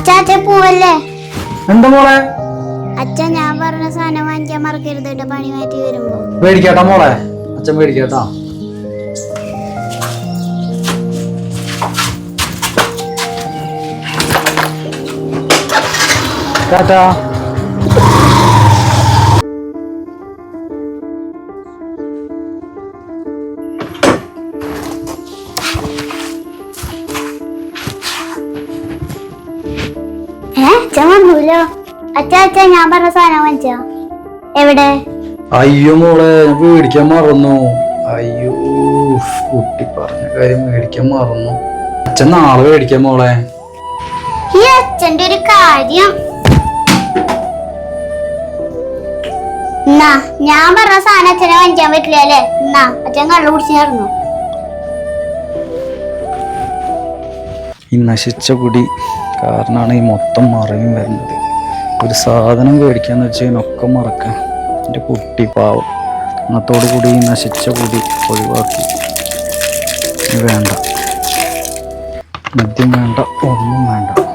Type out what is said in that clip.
അച്ചാച്ച പോവല്ലേ? എന്താ മോളെ? അച്ഛൻ ഞാൻ പറഞ്ഞ സാധനം വാങ്ങിക്കാൻ മറക്കരുത്. കേട്ടോ പണി മാറ്റി വരുമ്പോ. മേടിക്കാട്ടാ മോളെ. അച്ഛൻ മേടിക്കാട്ടാ. ടാറ്റാ. അച്ഛൻ അച്ഛാ ഞാൻ പറഞ്ഞ സാധനം വാങ്ങിച്ചോ. എവിടെ? അയ്യോ മോളെ മേടിക്കാൻ മറന്നു. അയ്യോ കുട്ടി പറഞ്ഞ കാര്യം മേടിക്കാൻ മറന്നു. അച്ഛൻ നാളെ മേടിക്കാൻ മോളെ. ഈ അച്ഛന്റെ ഒരു കാര്യം. ഞാൻ പറഞ്ഞ സാധനം അച്ഛനെ വാങ്ങിക്കാൻ പറ്റില്ല അല്ലേ? എന്നാ അച്ഛൻ കള്ളു കുടിച്ച് ഈ നശിച്ച കുടി കാരണമാണ് ഈ മൊത്തം മറയും വരുന്നത്. ഒരു സാധനം മേടിക്കാന്ന് വെച്ച് കഴിഞ്ഞാൽ മറക്കാം. എന്റെ കുട്ടി പാവം. അന്നത്തോടു കൂടി ഈ നശിച്ച കുടി ഒഴിവാക്കി. വേണ്ട. മദ്യം വേണ്ട ഒന്നും വേണ്ട.